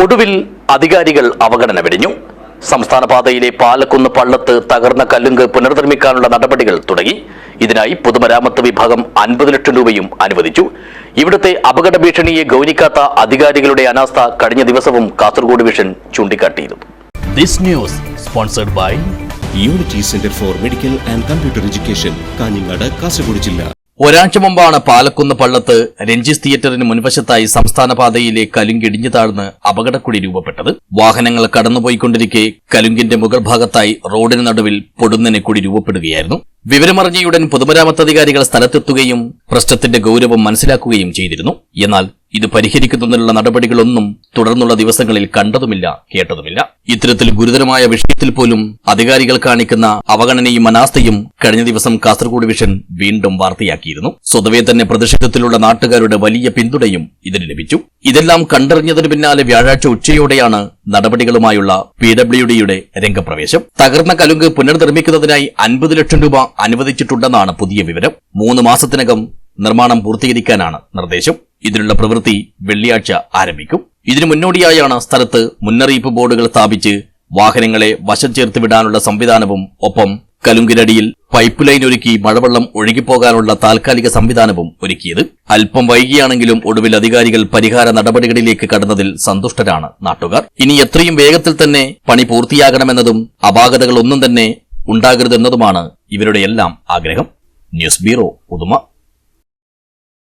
ഒടുവിൽ അധികാരികൾ അവഗണന വെടിഞ്ഞു സംസ്ഥാന പാതയിലെ പാലക്കുന്ന് പള്ളത്ത് തകർന്ന കല്ലുങ്ക് പുനർനിർമ്മിക്കാനുള്ള നടപടികൾ തുടങ്ങി. ഇതിനായി പൊതുമരാമത്ത് വിഭാഗം അൻപത് ലക്ഷം രൂപയും അനുവദിച്ചു. ഇവിടുത്തെ അപകട ഭീഷണിയെ ഗൗനിക്കാത്ത അധികാരികളുടെ അനാസ്ഥ കഴിഞ്ഞ ദിവസവും Kasaragod vision ചൂണ്ടിക്കാട്ടിയിരുന്നു. News sponsored by centre for medical and computer education Kanhangad Kasaragod ജില്ല. ഒരാഴ്ച മുമ്പാണ് പാലക്കുന്ന് പള്ളത്ത് രഞ്ജിസ് തിയേറ്ററിന് മുൻവശത്തായി സംസ്ഥാന പാതയിലെ കലുങ്കിടിഞ്ഞു താഴ്ന്ന് അപകടക്കുഴി രൂപപ്പെട്ടത്. വാഹനങ്ങൾ കടന്നുപോയിക്കൊണ്ടിരിക്കെ കലുങ്കിന്റെ മുഗൾ ഭാഗത്തായി റോഡിന് നടുവിൽ പൊടുന്നനെ കുടി രൂപപ്പെടുകയായിരുന്നു. വിവരമറിഞ്ഞയുടൻ പൊതുമരാമത്ത് അധികാരികൾ സ്ഥലത്തെത്തുകയും പ്രശ്നത്തിന്റെ ഗൌരവം മനസ്സിലാക്കുകയും ചെയ്തിരുന്നു. എന്നാൽ ഇത് പരിഹരിക്കുന്നതിനുള്ള നടപടികളൊന്നും തുടർന്നുള്ള ദിവസങ്ങളിൽ കണ്ടതുമില്ല കേട്ടതുമില്ല. ഇത്തരത്തിൽ ഗുരുതരമായ വിഷയത്തിൽ പോലും അധികാരികൾ കാണിക്കുന്ന അവഗണനയും അനാസ്ഥയും കഴിഞ്ഞ ദിവസം കാസർഗോഡ് വിഷൻ വീണ്ടും വാർത്തയാക്കിയിരുന്നു. സ്വതവേ തന്നെ പ്രതിഷേധത്തിലുള്ള നാട്ടുകാരുടെ വലിയ പിന്തുണയും ഇതിന് ലഭിച്ചു. ഇതെല്ലാം കണ്ടറിഞ്ഞതിന് പിന്നാലെ വ്യാഴാഴ്ച ഉച്ചയോടെയാണ് നടപടികളുമായുള്ള പി ഡബ്ല്യു ഡിയുടെ രംഗപ്രവേശം. തകർന്ന കലുങ്ക് പുനർനിർമ്മിക്കുന്നതിനായി അൻപത് ലക്ഷം രൂപ അനുവദിച്ചിട്ടുണ്ടെന്നാണ് പുതിയ വിവരം. മൂന്ന് മാസത്തിനകം നിർമ്മാണം പൂർത്തീകരിക്കാനാണ് നിർദ്ദേശം. ഇതിനുള്ള പ്രവൃത്തി വെള്ളിയാഴ്ച ആരംഭിക്കും. ഇതിനു മുന്നോടിയായാണ് സ്ഥലത്ത് മുന്നറിയിപ്പ് ബോർഡുകൾ സ്ഥാപിച്ച് വാഹനങ്ങളെ വശം ചേർത്ത് വിടാനുള്ള സംവിധാനവും ഒപ്പം കലുങ്കിനടിയിൽ പൈപ്പ് ലൈൻ ഒരുക്കി മഴവെള്ളം ഒഴുകിപ്പോകാനുള്ള താൽക്കാലിക സംവിധാനവും ഒരുക്കിയത്. അല്പം വൈകിയാണെങ്കിലും ഒടുവിൽ അധികാരികൾ പരിഹാര നടപടികളിലേക്ക് കടന്നതിൽ സന്തുഷ്ടരാണ് നാട്ടുകാർ. ഇനി എത്രയും വേഗത്തിൽ തന്നെ പണി പൂർത്തിയാകണമെന്നതും അപാകതകളൊന്നും തന്നെ ഉണ്ടാകരുതെന്നതുമാണ് ഇവരുടെ എല്ലാം ആഗ്രഹം. News bureau Uduma.